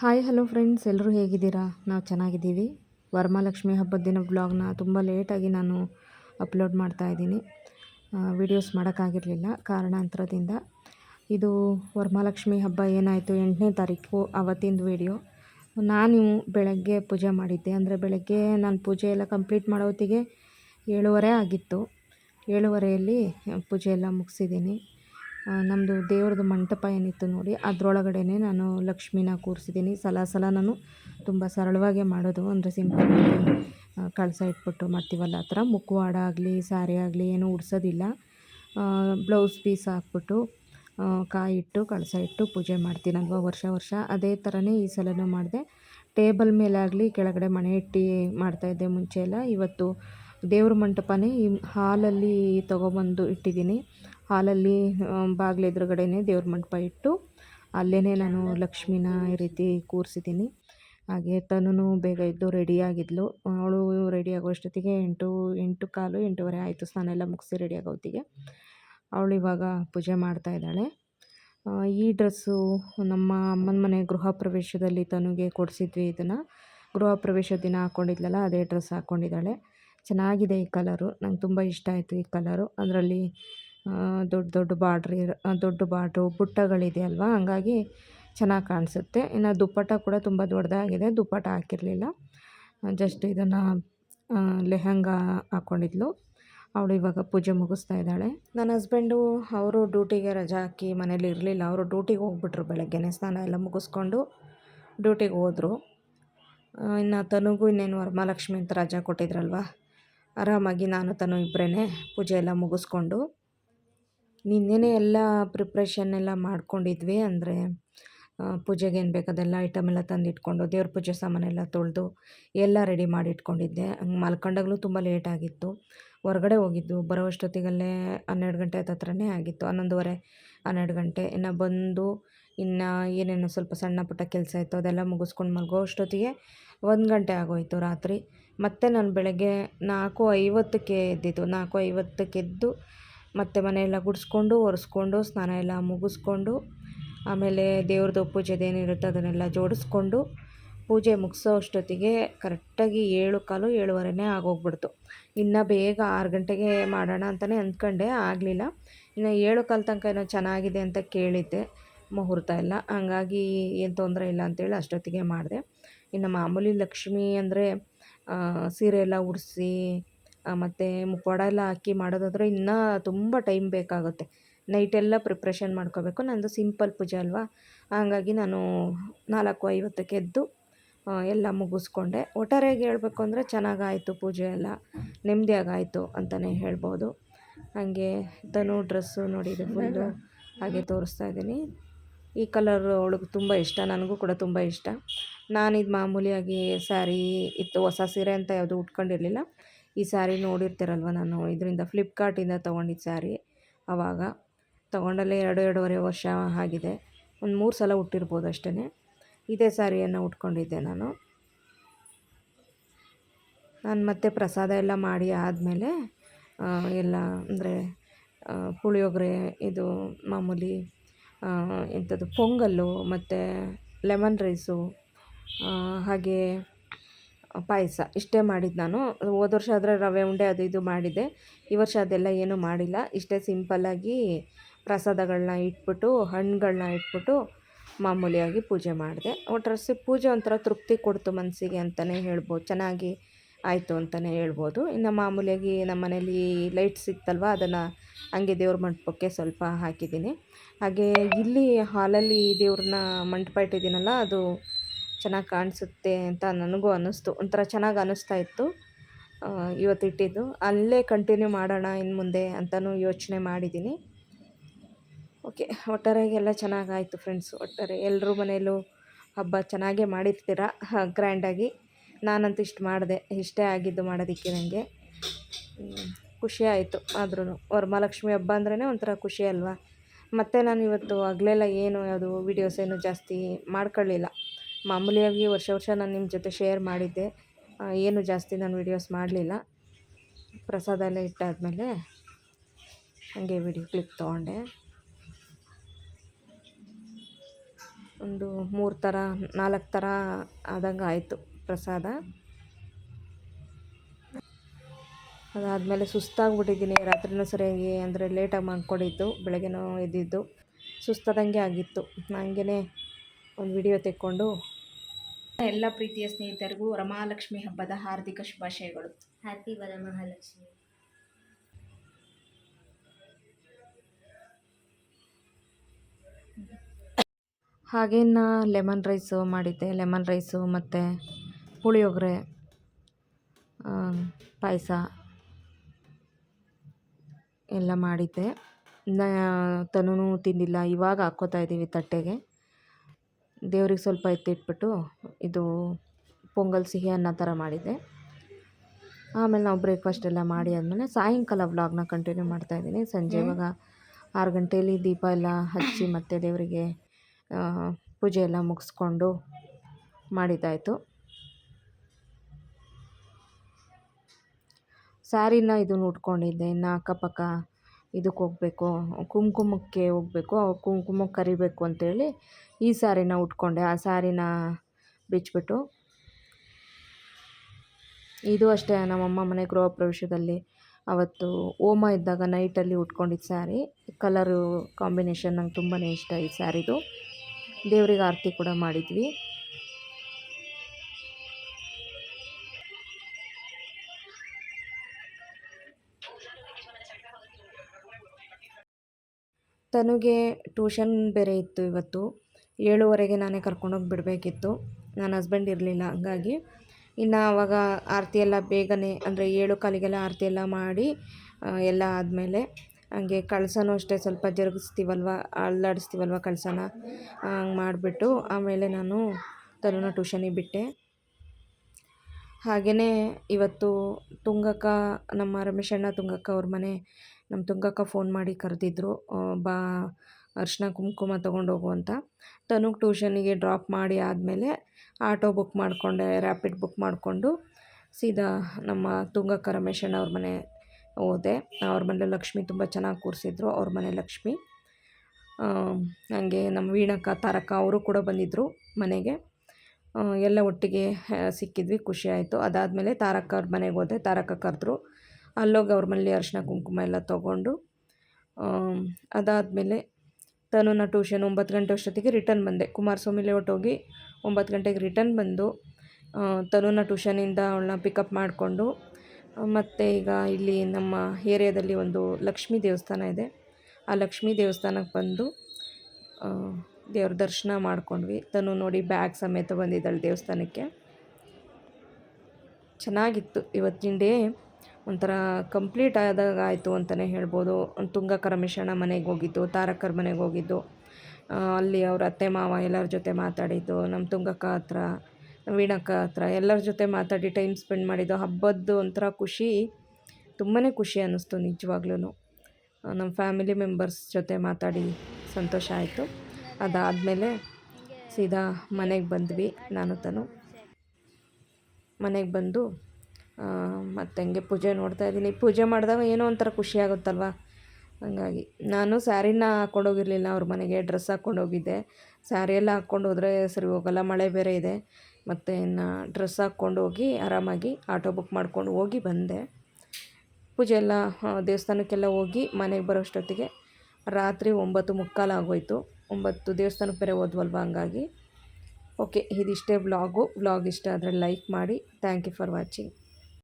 Hi, hello friends. ಎಲ್ಲರೂ ಹೇಗಿದ್ದೀರಾ? ನಾವು ಚೆನ್ನಾಗಿದ್ದೀವಿ. ವರಮಹಾಲಕ್ಷ್ಮಿ ಹಬ್ಬದ ದಿನ ವ್ಲಾಗ್ನ ತುಂಬ ಲೇಟಾಗಿ ನಾನು ಅಪ್ಲೋಡ್ ಮಾಡ್ತಾ ಇದ್ದೀನಿ. ವಿಡಿಯೋಸ್ ಮಾಡೋಕ್ಕಾಗಿರಲಿಲ್ಲ. ಕಾರಣಾಂತರದಿಂದ ಇದು ವರಮಹಾಲಕ್ಷ್ಮಿ ಹಬ್ಬ ಏನಾಯಿತು, ಎಂಟನೇ ತಾರೀಕು ಅವತ್ತಿಂದು ವಿಡಿಯೋ. ನಾನು ಬೆಳಗ್ಗೆ ಪೂಜೆ ಮಾಡಿದ್ದೆ. ಅಂದರೆ ಬೆಳಗ್ಗೆ ನಾನು ಪೂಜೆ ಎಲ್ಲ ಕಂಪ್ಲೀಟ್ ಮಾಡೋ ಹೊತ್ತಿಗೆ ಏಳುವರೆ ಆಗಿತ್ತು. ಏಳುವರೆಯಲ್ಲಿ ಪೂಜೆ ಎಲ್ಲ ಮುಗಿಸಿದ್ದೀನಿ. ನಮ್ಮದು ದೇವ್ರದ್ದು ಮಂಟಪ ಏನಿತ್ತು ನೋಡಿ, ಅದರೊಳಗಡೆನೆ ನಾನು ಲಕ್ಷ್ಮೀನ ಕೂರಿಸಿದ್ದೀನಿ. ಸಲ ಸಲ ನಾನು ತುಂಬ ಸರಳವಾಗೇ ಮಾಡೋದು. ಅಂದರೆ ಸಿಂಪಲ್ ಕಳಸ ಇಟ್ಬಿಟ್ಟು ಮಾಡ್ತೀವಲ್ಲ ಆ ಥರ ಮುಖವಾಡ ಆಗಲಿ ಸ್ಯಾರಿ ಆಗಲಿ ಏನೂ ಉಡ್ಸೋದಿಲ್ಲ. ಬ್ಲೌಸ್ ಪೀಸ್ ಹಾಕ್ಬಿಟ್ಟು ಕಾಯಿ ಇಟ್ಟು, ಕಳಸ ಇಟ್ಟು ಪೂಜೆ ಮಾಡ್ತೀನಲ್ವ ವರ್ಷ ವರ್ಷ. ಅದೇ ಥರನೇ ಈ ಸಲವೂ ಮಾಡಿದೆ. ಟೇಬಲ್ ಮೇಲಾಗಲಿ ಕೆಳಗಡೆ ಮನೆ ಇಟ್ಟು ಮಾಡ್ತಾಯಿದ್ದೆ ಮುಂಚೆ ಎಲ್ಲ. ಇವತ್ತು ದೇವ್ರ ಮಂಟಪನೇ ಈ ಹಾಲಲ್ಲಿ ತೊಗೊಬಂದು ಇಟ್ಟಿದ್ದೀನಿ. ಹಾಲಲ್ಲಿ ಬಾಗಿಲು ಎದುರುಗಡೆನೇ ದೇವ್ರ ಮಂಟಪ ಇಟ್ಟು ಅಲ್ಲೇ ನಾನು ಲಕ್ಷ್ಮಿನ ಈ ರೀತಿ ಕೂರಿಸಿದ್ದೀನಿ. ಹಾಗೆ ತನು ಬೇಗ ಎದ್ದು ರೆಡಿಯಾಗಿದ್ಲು ಅವಳು ರೆಡಿ ಆಗೋ ಅಷ್ಟೊತ್ತಿಗೆ ಎಂಟು ಎಂಟು ಕಾಲು, ಎಂಟೂವರೆ ಆಯಿತು. ಸ್ನಾನ ಎಲ್ಲ ಮುಗಿಸಿ ರೆಡಿ ಆಗೋ ಹೊತ್ತಿಗೆ. ಅವಳು ಇವಾಗ ಪೂಜೆ ಮಾಡ್ತಾ ಇದ್ದಾಳೆ. ಈ ಡ್ರೆಸ್ಸು ನಮ್ಮ ಅಮ್ಮನ ಮನೆ ಗೃಹ ಪ್ರವೇಶದಲ್ಲಿ ತನುಗೆ ಕೊಡಿಸಿದ್ವಿ ಇದನ್ನು. ಗೃಹ ಪ್ರವೇಶ ದಿನ ಹಾಕ್ಕೊಂಡಿದ್ಲಲ್ಲ ಅದೇ ಡ್ರೆಸ್ ಹಾಕ್ಕೊಂಡಿದ್ದಾಳೆ ಚೆನ್ನಾಗಿದೆ ಈ ಕಲರು. ನಂಗೆ ತುಂಬ ಇಷ್ಟ ಆಯಿತು ಈ ಕಲರು. ಅದರಲ್ಲಿ ದೊಡ್ಡ ದೊಡ್ಡ ಬಾರ್ಡ್ರ್ ದೊಡ್ಡ ಬಾಡ್ರು, ಬುಟ್ಟಗಳಿದೆ ಅಲ್ವಾ? ಹಂಗಾಗಿ ಚೆನ್ನಾಗಿ ಕಾಣಿಸುತ್ತೆ. ಇನ್ನು ದುಪ್ಪಟ್ಟ ಕೂಡ ತುಂಬ ದೊಡ್ಡದಾಗಿದೆ. ದುಪ್ಪಟ್ಟ ಹಾಕಿರಲಿಲ್ಲ. ಜಸ್ಟ್ ಇದನ್ನು ಲೆಹಂಗಾ ಹಾಕ್ಕೊಂಡಿದ್ಲು ಅವಳು ಇವಾಗ ಪೂಜೆ ಮುಗಿಸ್ತಾ ಇದ್ದಾಳೆ. ನನ್ನ ಹಸ್ಬೆಂಡು, ಅವರು ಡ್ಯೂಟಿಗೆ ರಜಾ ಹಾಕಿ ಮನೇಲಿ ಇರಲಿಲ್ಲ. ಅವರು ಡ್ಯೂಟಿಗೆ ಹೋಗ್ಬಿಟ್ರು ಬೆಳಗ್ಗೆನೇ. ಸ್ನಾನ ಎಲ್ಲ ಮುಗಿಸ್ಕೊಂಡು ಡ್ಯೂಟಿಗೆ ಹೋದರು. ಇನ್ನು ತನಗೂ ಇನ್ನೇನು ವರಮಹಾಲಕ್ಷ್ಮಿ ಅಂತ ರಜಾ ಕೊಟ್ಟಿದ್ರಲ್ವ? ಆರಾಮಾಗಿ ನಾನು, ತನು ಇಬ್ಬರೇ ಪೂಜೆ ಎಲ್ಲ ಮುಗಿಸ್ಕೊಂಡು ನಿನ್ನೆನೇ ಎಲ್ಲ ಪ್ರಿಪ್ರೇಷನ್ ಎಲ್ಲ ಮಾಡ್ಕೊಂಡಿದ್ವಿ ಅಂದರೆ ಪೂಜೆಗೆ ಏನು ಬೇಕು ಅದೆಲ್ಲ ಐಟಮ್ ಎಲ್ಲ ತಂದು ಇಟ್ಕೊಂಡು ದೇವ್ರ ಪೂಜೆ ಸಾಮಾನೆಲ್ಲ ತೊಳೆದು ಎಲ್ಲ ರೆಡಿ ಮಾಡಿ ಇಟ್ಕೊಂಡಿದ್ದೆ ಹಂಗೆ ಮಲ್ಕೊಂಡಾಗಲೂ ತುಂಬ ಲೇಟ್ ಆಗಿತ್ತು. ಹೊರಗಡೆ ಹೋಗಿದ್ದು ಬರೋ ಅಷ್ಟೊತ್ತಿಗಲ್ಲೇ ಹನ್ನೆರಡು ಗಂಟೆ ಹತ್ರನೇ ಆಗಿತ್ತು. ಹನ್ನೊಂದುವರೆ, ಹನ್ನೆರಡು ಗಂಟೆ. ಇನ್ನು ಬಂದು, ಇನ್ನು ಏನೇನೋ ಸ್ವಲ್ಪ ಸಣ್ಣ ಪುಟ್ಟ ಕೆಲಸ ಇತ್ತು, ಅದೆಲ್ಲ ಮುಗಿಸ್ಕೊಂಡು ಮಲಗೋ ಅಷ್ಟೊತ್ತಿಗೆ ಒಂದು ಗಂಟೆ ಆಗೋಯಿತು ರಾತ್ರಿ. ಮತ್ತು ನಾನು ಬೆಳಗ್ಗೆ ನಾಲ್ಕು ಐವತ್ತಕ್ಕೆ ಎದ್ದಿದ್ದು, ನಾಲ್ಕು ಐವತ್ತಕ್ಕೆ ಎದ್ದು ಮತ್ತು ಮನೆಯೆಲ್ಲ ಗುಡಿಸ್ಕೊಂಡು, ಒರೆಸ್ಕೊಂಡು, ಸ್ನಾನ ಎಲ್ಲ ಮುಗಿಸ್ಕೊಂಡು, ಆಮೇಲೆ ದೇವ್ರದ್ದು ಪೂಜೆದು ಏನಿರುತ್ತೆ ಅದನ್ನೆಲ್ಲ ಜೋಡಿಸ್ಕೊಂಡು ಪೂಜೆ ಮುಗಿಸೋ ಅಷ್ಟೊತ್ತಿಗೆ ಕರೆಕ್ಟಾಗಿ ಏಳು ಕಾಲು ಏಳುವರೆನೇ ಆಗೋಗ್ಬಿಡ್ತು. ಇನ್ನು ಬೇಗ ಆರು ಗಂಟೆಗೆ ಮಾಡೋಣ ಅಂತಲೇ ಅಂದ್ಕೊಂಡೆ, ಆಗಲಿಲ್ಲ. ಇನ್ನು ಏಳು ಕಾಲು ತನಕ ಏನೋ ಚೆನ್ನಾಗಿದೆ ಅಂತ ಕೇಳಿದ್ದೆ. ಮುಹೂರ್ತ ಎಲ್ಲ. ಹಾಗಾಗಿ ಏನು ತೊಂದರೆ ಇಲ್ಲ ಅಂತೇಳಿ ಅಷ್ಟೊತ್ತಿಗೆ ಮಾಡಿದೆ. ಇನ್ನು ಮಾಮೂಲಿ ಲಕ್ಷ್ಮಿ ಅಂದರೆ ಸೀರೆ ಎಲ್ಲ ಉಡಿಸಿ ಮತ್ತು ಮುಖವಾಡ ಎಲ್ಲ ಹಾಕಿ ಮಾಡೋದಾದರೆ ಇನ್ನೂ ತುಂಬ ಟೈಮ್ ಬೇಕಾಗುತ್ತೆ. ನೈಟೆಲ್ಲ ಪ್ರಿಪ್ರೇಷನ್ ಮಾಡ್ಕೋಬೇಕು. ನಂದು ಸಿಂಪಲ್ ಪೂಜೆ ಅಲ್ವಾ? ಹಾಗಾಗಿ ನಾನು ನಾಲ್ಕು ಐವತ್ತಕ್ಕೆ ಎದ್ದು ಎಲ್ಲ ಮುಗಿಸ್ಕೊಂಡೆ. ಒಟ್ಟಾರೆಯಾಗಿ ಹೇಳಬೇಕು ಅಂದರೆ ಚೆನ್ನಾಗಾಯಿತು ಪೂಜೆ ಎಲ್ಲ. ನೆಮ್ಮದಿಯಾಗಾಯಿತು ಅಂತಲೇ ಹೇಳ್ಬೋದು. ಹಾಗೆ ತನು ಡ್ರೆಸ್ಸು ನೋಡಿ ಫುಲ್ಲು ಹಾಗೆ ತೋರಿಸ್ತಾ ಇದ್ದೀನಿ. ಈ ಕಲರ್ ಅವಳಿಗೆ ತುಂಬ ಇಷ್ಟ, ನನಗೂ ಕೂಡ ತುಂಬ ಇಷ್ಟ. ನಾನಿದು ಮಾಮೂಲಿಯಾಗಿ ಸ್ಯಾರಿ ಇತ್ತು, ಹೊಸ ಸೀರೆ ಅಂತ ಯಾವುದು ಉಟ್ಕೊಂಡಿರಲಿಲ್ಲ. ಈ ಸ್ಯಾರಿ ನೋಡಿರ್ತೀರಲ್ವ ನಾನು? ಇದರಿಂದ ಫ್ಲಿಪ್ಕಾರ್ಟಿಂದ ತೊಗೊಂಡಿದ್ದು ಸ್ಯಾರಿ ಆವಾಗ ತೊಗೊಂಡಲ್ಲೇ ಎರಡು ಎರಡೂವರೆ ವರ್ಷ ಆಗಿದೆ. ಒಂದು ಮೂರು ಸಲ ಉಟ್ಟಿರ್ಬೋದು ಅಷ್ಟೇ ಇದೇ ಸ್ಯಾರಿಯನ್ನು ಉಟ್ಕೊಂಡಿದ್ದೆ ನಾನು. ನಾನು ಮತ್ತೆ ಪ್ರಸಾದ ಎಲ್ಲ ಮಾಡಿ ಆದಮೇಲೆ ಎಲ್ಲ ಅಂದರೆ ಪುಳಿಯೋಗರೆ, ಇದು ಮಾಮೂಲಿ ಎಂಥದ್ದು ಪೊಂಗಲ್ಲು ಮತ್ತು ಲೆಮನ್ ರೈಸು ಹಾಗೆ ಪಾಯಸ ಇಷ್ಟೇ ಮಾಡಿದ್ದು ನಾನು. ಹೋದ ವರ್ಷ ಆದರೆ ರವೆ ಉಂಡೆ ಅದು ಇದು ಮಾಡಿದ್ದೆ. ಈ ವರ್ಷ ಅದೆಲ್ಲ ಏನೂ ಮಾಡಿಲ್ಲ. ಇಷ್ಟೇ ಸಿಂಪಲ್ಲಾಗಿ ಪ್ರಸಾದಗಳನ್ನ ಇಟ್ಬಿಟ್ಟು ಹಣ್ಣುಗಳನ್ನ ಇಟ್ಬಿಟ್ಟು ಮಾಮೂಲಿಯಾಗಿ ಪೂಜೆ ಮಾಡಿದೆ. ಒಟ್ಟರಸಿ ಪೂಜೆ ಒಂಥರ ತೃಪ್ತಿ ಕೊಡ್ತು ಮನಸ್ಸಿಗೆ ಅಂತಲೇ ಹೇಳ್ಬೋದು. ಚೆನ್ನಾಗಿ ಆಯಿತು ಅಂತಲೇ ಹೇಳ್ಬೋದು. ಇನ್ನು ಮಾಮೂಲಿಯಾಗಿ ನಮ್ಮ ಮನೇಲಿ ಲೈಟ್ ಸಿಕ್ತಲ್ವ ಅದನ್ನು ಹಂಗೆ ದೇವ್ರ ಮಂಟಪಕ್ಕೆ ಸ್ವಲ್ಪ ಹಾಕಿದ್ದೀನಿ. ಹಾಗೆ ಇಲ್ಲಿ ಹಾಲಲ್ಲಿ ದೇವ್ರನ್ನ ಮಂಟಪ ಇಟ್ಟಿದ್ದೀನಲ್ಲ, ಅದು ಚೆನ್ನಾಗಿ ಕಾಣಿಸುತ್ತೆ ಅಂತ ನನಗೂ ಅನ್ನಿಸ್ತು. ಒಂಥರ ಚೆನ್ನಾಗಿ ಅನ್ನಿಸ್ತಾ ಇತ್ತು ಇವತ್ತು ಇಟ್ಟಿದ್ದು. ಅಲ್ಲೇ ಕಂಟಿನ್ಯೂ ಮಾಡೋಣ ಇನ್ನು ಮುಂದೆ ಅಂತಲೂ ಯೋಚನೆ ಮಾಡಿದ್ದೀನಿ. ಓಕೆ ಒಟ್ಟಾರೆಗೆಲ್ಲ ಚೆನ್ನಾಗಾಯಿತು ಫ್ರೆಂಡ್ಸ್ ಒಟ್ಟಾರೆ ಎಲ್ಲರೂ ಮನೆಯಲ್ಲೂ ಹಬ್ಬ ಚೆನ್ನಾಗೇ ಮಾಡಿರ್ತೀರ? ಗ್ರ್ಯಾಂಡಾಗಿ ನಾನಂತೂ ಇಷ್ಟು ಮಾಡಿದೆ. ಇಷ್ಟೇ ಆಗಿದ್ದು ಮಾಡೋದಕ್ಕೆ ನನಗೆ ಖುಷಿ ಆಯಿತು ಆದ್ರೂ ವರಮಹಾಲಕ್ಷ್ಮಿ ಹಬ್ಬ ಅಂದ್ರೇ ಒಂಥರ ಖುಷಿ ಅಲ್ವಾ? ಮತ್ತು ನಾನು ಇವತ್ತು ಹಗಲೆಲ್ಲ ಏನು ಯಾವುದು ವೀಡಿಯೋಸ್ ಏನು ಜಾಸ್ತಿ ಮಾಡ್ಕೊಳ್ಳಿಲ್ಲ. ಮಾಮೂಲಿಯಾಗಿ ವರ್ಷ ವರ್ಷ ನಾನು ನಿಮ್ಮ ಜೊತೆ ಶೇರ್ ಮಾಡಿದ್ದೆ. ಏನು ಜಾಸ್ತಿ ನಾನು ವೀಡಿಯೋಸ್ ಮಾಡಲಿಲ್ಲ. ಪ್ರಸಾದ ಎಲ್ಲ ಇಟ್ಟಾದಮೇಲೆ ಹಾಗೆ ವಿಡಿಯೋ ಕ್ಲಿಪ್ ತೊಗೊಂಡೆ. ಒಂದು ಮೂರು ಥರ ನಾಲ್ಕು ಥರ ಆದಂಗೆ ಆಯಿತು ಪ್ರಸಾದ. ಅದಾದಮೇಲೆ ಸುಸ್ತಾಗ್ಬಿಟ್ಟಿದ್ದೀನಿ. ರಾತ್ರಿನೂ ಸರಿಯಾಗಿ ಅಂದರೆ ಲೇಟಾಗಿ ಮಾಡ್ಕೊಂಡಿದ್ದು ಬೆಳಗ್ಗೆನೂ ಇದ್ದಿದ್ದು ಸುಸ್ತಾದಂಗೆ ಆಗಿತ್ತು. ಹಂಗೆ ಒಂದು ವಿಡಿಯೋ ತೆಕ್ಕೊಂಡು. ಎಲ್ಲ ಪ್ರೀತಿಯ ಸ್ನೇಹಿತರಿಗೂ ವರಮಹಾಲಕ್ಷ್ಮಿ ಹಬ್ಬದ ಹಾರ್ದಿಕ ಶುಭಾಶಯಗಳು. ಹ್ಯಾಪಿ ವರಮಹಾಲಕ್ಷ್ಮಿ. ಹಾಗೇನ ಲೆಮನ್ ರೈಸು ಮಾಡಿದ್ದೆ. ಲೆಮನ್ ರೈಸು ಮತ್ತು ಪುಳಿಯೋಗರೆ ಪಾಯಸ ಎಲ್ಲ ಮಾಡಿದ್ದೆ. ತನೂ ತಿಂದಿಲ್ಲ. ಇವಾಗ ಹಾಕ್ಕೋತಾ ಇದ್ದೀವಿ ತಟ್ಟೆಗೆ. ದೇವ್ರಿಗೆ ಸ್ವಲ್ಪ ಎತ್ತಿಟ್ಬಿಟ್ಟು ಇದು ಪೊಂಗಲ್ ಸಿಹಿ ಅನ್ನ ಥರ ಮಾಡಿದ್ದೆ. ಆಮೇಲೆ ನಾವು ಬ್ರೇಕ್ಫಾಸ್ಟ್ ಎಲ್ಲ ಮಾಡಿ ಆದಮೇಲೆ ಸಾಯಂಕಾಲ ವ್ಲಾಗ್ನ ಕಂಟಿನ್ಯೂ ಮಾಡ್ತಾಯಿದ್ದೀನಿ ಸಂಜೆ ಇವಾಗ ಆರು ಗಂಟೆಯಲ್ಲಿ ದೀಪ ಎಲ್ಲ ಹಚ್ಚಿ ಮತ್ತೆ ದೇವರಿಗೆ ಪೂಜೆ ಎಲ್ಲ ಮುಗಿಸ್ಕೊಂಡು ಮಾಡಿದ್ದಾಯಿತು. ಸ್ಯಾರಿನ ಇದನ್ನು ಉಟ್ಕೊಂಡಿದ್ದೆ. ಇನ್ನು ಅಕ್ಕಪಕ್ಕ ಇದಕ್ಕೆ ಹೋಗಬೇಕು ಕುಂಕುಮಕ್ಕೆ ಹೋಗಬೇಕು ಕುಂಕುಮಕ್ಕೆ ಕರಿಬೇಕು ಅಂತೇಳಿ ಈ ಸ್ಯಾರಿನ ಉಟ್ಕೊಂಡೆ, ಆ ಸ್ಯಾರಿನ ಬಿಚ್ಚಿಬಿಟ್ಟು ಇದು ಅಷ್ಟೇ ನಮ್ಮಮ್ಮ ಮನೆ ಗೃಹ ಪ್ರವೇಶದಲ್ಲಿ ಅವತ್ತು ಓಮ ಇದ್ದಾಗ ನೈಟಲ್ಲಿ ಉಟ್ಕೊಂಡಿದ್ದ ಸ್ಯಾರಿ ಕಲರು ಕಾಂಬಿನೇಷನ್ ನಂಗೆ ತುಂಬಾ ಇಷ್ಟ ಈ ಸ್ಯಾರಿದು ದೇವರಿಗೆ ಆರತಿ ಕೂಡ ಮಾಡಿದ್ವಿ. ತನಗೆ ಟ್ಯೂಷನ್ ಬೇರೆ ಇತ್ತು ಇವತ್ತು. ಏಳುವರೆಗೆ ನಾನೇ ಕರ್ಕೊಂಡೋಗಿ ಬಿಡಬೇಕಿತ್ತು. ನನ್ನ ಹಸ್ಬೆಂಡ್ ಇರಲಿಲ್ಲ. ಹಂಗಾಗಿ ಇನ್ನು ಆವಾಗ ಆರತಿ ಎಲ್ಲ ಬೇಗನೆ ಅಂದರೆ ಏಳು ಕಾಲಿಗೆಲ್ಲ ಆರತಿ ಎಲ್ಲ ಮಾಡಿ ಎಲ್ಲ ಆದಮೇಲೆ ಹಂಗೆ ಕಳಸನೂ ಅಷ್ಟೇ ಸ್ವಲ್ಪ ಜರುಗಿಸ್ತೀವಲ್ವ, ಅಲ್ಲಾಡಿಸ್ತೀವಲ್ವ ಕಳಸನ? ಹಂಗೆ ಮಾಡಿಬಿಟ್ಟು ಆಮೇಲೆ ನಾನು ತರುಣ ಟ್ಯೂಷನಿಗೆ ಬಿಟ್ಟೆ. ಹಾಗೆಯೇ ಇವತ್ತು ತುಂಗಕ್ಕ, ನಮ್ಮ ರಮೇಶಣ್ಣ ತುಂಗಕ್ಕ ಅವ್ರ ಮನೆ, ನಮ್ಮ ತುಂಗಕ್ಕ ಫೋನ್ ಮಾಡಿ ಕರೆದಿದ್ರು. ಬಾ ಅರಿಶಿನ ಕುಂಕುಮ ತೊಗೊಂಡೋಗು ಅಂತ. ತನುಗ್ ಟ್ಯೂಷನಿಗೆ ಡ್ರಾಪ್ ಮಾಡಿ ಆದಮೇಲೆ ಆಟೋ ಬುಕ್ ಮಾಡಿಕೊಂಡೆ ರ್ಯಾಪಿಡ್ ಬುಕ್ ಮಾಡಿಕೊಂಡು ಸೀದಾ ನಮ್ಮ ತುಂಗಕ್ಕ ರಮೇಶಣ್ಣ ಅವ್ರ ಮನೆ ಹೋದೆ. ಅವ್ರ ಮನೆ ಲಕ್ಷ್ಮಿ ತುಂಬ ಚೆನ್ನಾಗಿ ಕೂರಿಸಿದ್ರು, ಅವ್ರ ಮನೆ ಲಕ್ಷ್ಮಿ. ಹಾಗೆ ನಮ್ಮ ವೀಣಕ್ಕ ತಾರಕ ಅವರು ಕೂಡ ಬಂದಿದ್ದರು ಮನೆಗೆ. ಎಲ್ಲ ಒಟ್ಟಿಗೆ ಸಿಕ್ಕಿದ್ವಿ, ಖುಷಿ ಆಯಿತು. ಅದಾದಮೇಲೆ ತಾರಕ್ಕ ಅವ್ರ ಮನೆಗೆ ಹೋದೆ ತಾರಕ ಕರೆದ್ರು. ಅಲ್ಲೋಗಿ ಅವ್ರ ಮನೇಲಿ ಅರಿಶಿನ ಕುಂಕುಮ ಎಲ್ಲ ತೊಗೊಂಡು ಅದಾದಮೇಲೆ ತನುನ ಟ್ಯೂಷನ್ ಒಂಬತ್ತು ಗಂಟೆ ಅಷ್ಟೊತ್ತಿಗೆ ರಿಟರ್ನ್ ಬಂದೆ. ಕುಮಾರಸ್ವಾಮಿ ಲೇಔಟ್ ಹೋಗಿ ಒಂಬತ್ತು ಗಂಟೆಗೆ ರಿಟರ್ನ್ ಬಂದು ತನುನ ಟ್ಯೂಷನಿಂದ ಅವಳನ್ನ ಪಿಕಪ್ ಮಾಡಿಕೊಂಡು ಮತ್ತು ಈಗ ಇಲ್ಲಿ ನಮ್ಮ ಏರಿಯಾದಲ್ಲಿ ಒಂದು ಲಕ್ಷ್ಮೀ ದೇವಸ್ಥಾನ ಇದೆ. ಆ ಲಕ್ಷ್ಮೀ ದೇವಸ್ಥಾನಕ್ಕೆ ಬಂದು ದೇವ್ರ ದರ್ಶನ ಮಾಡ್ಕೊಂಡ್ವಿ. ತನು ನೋಡಿ ಬ್ಯಾಗ್ ಸಮೇತ ಬಂದಿದ್ದಾಳೆ ದೇವಸ್ಥಾನಕ್ಕೆ. ಚೆನ್ನಾಗಿತ್ತು. ಇವತ್ತಿನ ಡೇ ಒಂಥರ ಕಂಪ್ಲೀಟ್ ಆದಾಗ ಆಯಿತು ಅಂತಲೇ ಹೇಳ್ಬೋದು. ತುಂಗಕರ ಮಿಶ್ರಣ ಮನೆಗೆ ಹೋಗಿದ್ದು, ತಾರಕರ ಮನೆಗೆ ಹೋಗಿದ್ದು. ಅಲ್ಲಿ ಅವ್ರ ಅತ್ತೆ ಮಾವ ಎಲ್ಲರ ಜೊತೆ ಮಾತಾಡಿದ್ದು, ನಮ್ಮ ತುಂಗಕ್ಕ ಹತ್ರ ವೀಣಕ್ಕ ಹತ್ರ ಎಲ್ಲರ ಜೊತೆ ಮಾತಾಡಿ ಟೈಮ್ ಸ್ಪೆಂಡ್ ಮಾಡಿದ್ದು. ಹಬ್ಬದ್ದು ಒಂಥರ ಖುಷಿ ತುಂಬಾ ಖುಷಿ ಅನ್ನಿಸ್ತು ನಿಜವಾಗ್ಲೂ ನಮ್ಮ ಫ್ಯಾಮಿಲಿ ಮೆಂಬರ್ಸ್ ಜೊತೆ ಮಾತಾಡಿ ಸಂತೋಷ ಆಯಿತು. ಅದಾದಮೇಲೆ ಸೀದಾ ಮನೆಗೆ ಬಂದ್ವಿ ನಾನು, ತನು. ಮನೆಗೆ ಬಂದು ಮತ್ತು ಹಂಗೆ ಪೂಜೆ ನೋಡ್ತಾ ಇದ್ದೀನಿ. ಪೂಜೆ ಮಾಡಿದಾಗ ಏನೋ ಒಂಥರ ಖುಷಿ ಆಗುತ್ತಲ್ವ? ಹಾಗಾಗಿ ನಾನು ಸ್ಯಾರಿನ ಹಾಕ್ಕೊಂಡೋಗಿರಲಿಲ್ಲ, ಅವ್ರ ಮನೆಗೆ ಡ್ರೆಸ್ ಹಾಕ್ಕೊಂಡೋಗಿದ್ದೆ. ಸ್ಯಾರಿ ಎಲ್ಲ ಹಾಕ್ಕೊಂಡು ಹೋದರೆ ಸರಿ ಹೋಗಲ್ಲ, ಮಳೆ ಬೇರೆ ಇದೆ. ಮತ್ತು ಇನ್ನು ಡ್ರೆಸ್ ಹಾಕ್ಕೊಂಡು ಹೋಗಿ ಆರಾಮಾಗಿ ಆಟೋ ಬುಕ್ ಮಾಡ್ಕೊಂಡು ಹೋಗಿ ಬಂದೆ. ಪೂಜೆ ಎಲ್ಲ ದೇವಸ್ಥಾನಕ್ಕೆಲ್ಲ ಹೋಗಿ ಮನೆಗೆ ಬರೋಷ್ಟೊತ್ತಿಗೆ ರಾತ್ರಿ ಒಂಬತ್ತು ಮುಕ್ಕಾಲು ಆಗೋಯ್ತು. ಒಂಬತ್ತು ದೇವಸ್ಥಾನಕ್ಕೆ ಬೇರೆ ಹೋದ್ವಲ್ವ ಹಂಗಾಗಿ. ಓಕೆ, ಇದಿಷ್ಟೇ ಬ್ಲಾಗು ಬ್ಲಾಗ್ ಇಷ್ಟ ಆದರೆ ಲೈಕ್ ಮಾಡಿ. Thank you for watching.